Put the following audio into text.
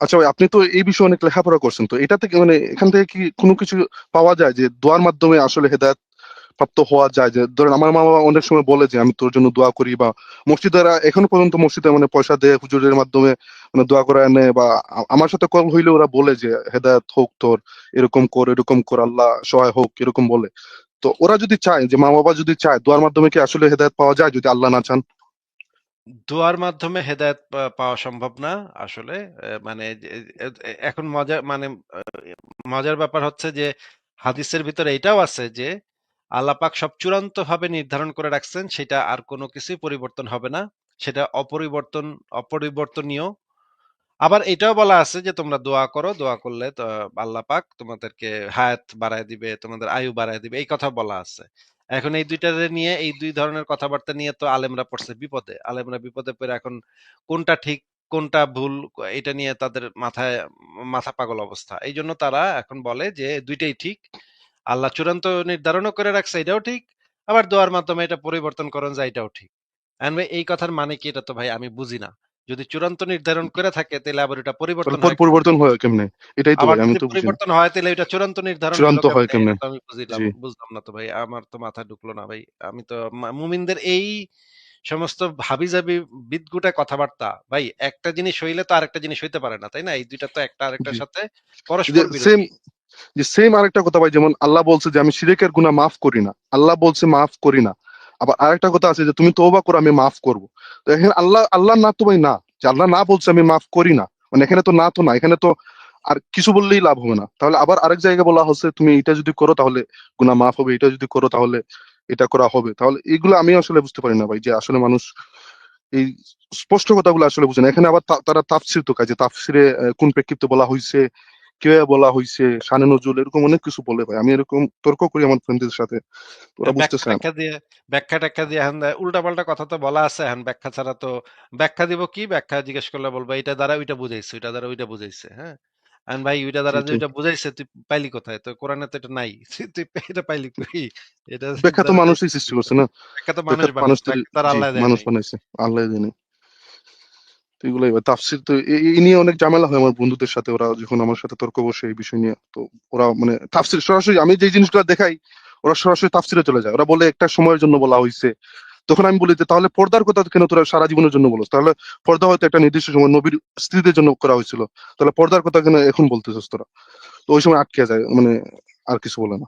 আচ্ছা ভাই, আপনি তো এই বিষয়ে অনেক লেখাপড়া করছেন, তো এটা থেকে মানে এখান থেকে কি কোনো কিছু পাওয়া যায় যে দোয়ার মাধ্যমে আসলে হেদায়ত প্রাপ্ত হওয়া যায়? যে ধরেন আমার মা বাবা অনেক সময় বলে যে, আমি তোর জন্য দোয়া করি বা মসজিদেরা এখনও পর্যন্ত মসজিদে মানে পয়সা দেয় হুজুরের মাধ্যমে মানে দোয়া করে আনে বা আমার সাথে কল হইলে ওরা বলে যে, হেদায়ত হোক তোর, এরকম কর এরকম কর, আল্লাহ সহায় হোক, এরকম বলে। তো ওরা যদি চায়, যে মা বাবা যদি চায়, দোয়ার মাধ্যমে কি আসলে হেদায়ত পাওয়া যায় যদি আল্লাহ না চান? দোয়ার মাধ্যমে হেদায়েত পাওয়া সম্ভব না আসলে। মানে এখন মজা মানে মজার ব্যাপার হচ্ছে যে, হাদিসের ভিতরে এটাও আছে যে, আল্লাহ পাক সব চূড়ান্ত ভাবে নির্ধারণ করে রাখছেন, সেটা আর কোনো কিছুই পরিবর্তন হবে না। সেটা অপরিবর্তন, অপরিবর্তনীয়। আবার এটাও বলা আছে যে, তোমরা দোয়া করো, দোয়া করলে তো আল্লাহ তোমাদেরকে হায়াত বাড়ায় দিবে, তোমাদের আয়ু বাড়ায় দিবে, এই কথা বলা আছে। এখন এই দুইটা নিয়ে, এই দুই ধরনের কথাবার্তা নিয়ে তো আলেমরা পড়ছে বিপদে। আলেমরা বিপদে পড়ে এখন কোনটা ঠিক, কোনটা ভুল, এটা নিয়ে তাদের মাথায়, মাথা পাগল অবস্থা। এই জন্য তারা এখন বলে যে দুইটাই ঠিক। আল্লাহ চূড়ান্ত নির্ধারণও করে রাখছে এটাও ঠিক, আবার দোয়ার মাধ্যমে এটা পরিবর্তন করেন যায় এটাও ঠিক। এই কথার মানে কি এটা তো ভাই আমি বুঝি না। যদি চূড়ান্ত নির্ধারণ করে থাকে তাহলে আবার এটা পরিবর্তন হয় পরিবর্তন হয় কেমনে? এটাই তো আমি তো পরিবর্তন হয় তাহলে এটা চূড়ান্ত নির্ধারণ চূড়ান্ত হয় কেমনে? আমি বুঝলাম বুঝলাম না তো ভাই আমার তো মাথায় ঢুকলো না ভাই। আমি তো মুমিনদের এই সমস্ত হাবিজাবি বিদগুটা কথাবার্তা ভাই একটা জিনিস হইলে তো আরেকটা জিনিস হইতে পারে না তাই না? এই দুইটা তো একটা আরেকটার সাথে পরস্পর সেম যে সেম আরেকটা কথা ভাই যেমন আল্লাহ বলছে যে আমি শিরিকের গুনাহ মাফ করি না। আল্লাহ বলছে মাফ করি না। আবার আরেকটা কথা আছে যে তুমি তওবা করো, আমি মাফ করব। তো এখানে আল্লাহ আল্লাহ না তো ভাই না। যে আল্লাহ না বলছে আমি মাফ করি না। মানে এখানে তো না তো না, এখানে তো আর কিছু বললেই লাভ হবে না। তাহলে আবার আরেক জায়গায় বলা হচ্ছে, তুমি এটা যদি করো তাহলে গুনাহ মাফ হবে, এটা যদি করো তাহলে এটা করা হবে। তাহলে এগুলো আমি আসলে বুঝতে পারি না ভাই, যে আসলে মানুষ এই স্পষ্ট কথাগুলো আসলে বুঝে না। এখানে আবার তারা তাফসির তো কাজে, তাফসিরে কোন প্রেক্ষিতে বলা হয়েছে কীভাবে বলা শানে নজরুল এরকম অনেক কিছু বলে ভাই। আমি এরকম তর্ক করি আমার ফ্রেন্ডদের সাথে। ওরা বুঝতেছে না ব্যাখ্যা ট্যাখ্যা দিয়ে এখন উল্টা পাল্টা কথা তো বলা আছে এখন ব্যাখ্যা ছাড়া তো ব্যাখ্যা দিব কি? ব্যাখ্যা জিজ্ঞেস করলে বলব এটা দ্বারা ওইটা বুঝাইছে ওইটা দ্বারা ওইটা বুঝাইছে হ্যাঁ? এখন ভাই ওইটা দ্বারা যে ওইটা বুঝাইছে তুই পাইলি কোথায়? তো কোরআনে তো এটা নাই। তুই এটা পাইলি কই? এটা ব্যাখ্যা তো মানুষই সৃষ্টি করছে না? ব্যাখ্যা তো মানুষ বানাইছে তার আল্লাহ দেয় মানুষ বানাইছে আল্লাহ তো এগুলাই। ভাই তাফসির তো এই নিয়ে অনেক ঝামেলা হয় আমার বন্ধুদের সাথে। ওরা যখন আমার সাথে তর্ক বসে এই বিষয় নিয়ে, তো ওরা মানে তাফসির সরাসরি আমি যে জিনিসগুলো দেখাই, ওরা সরাসরি তাফসিরে চলে যায়। ওরা বলে একটা সময়ের জন্য বলা হয়েছে তখন আমি বলি যে, তাহলে পর্দার কথা কেন তোরা সারা জীবনের জন্য বলছ তাহলে পর্দা হয়তো একটা নির্দিষ্ট সময় নবীর স্ত্রীদের জন্য করা হয়েছিল। তাহলে পর্দার কথা কেন এখন বলতেছিস তোরা? তো ওই সময় আটকে যায় মানে আর কিছু বলে না।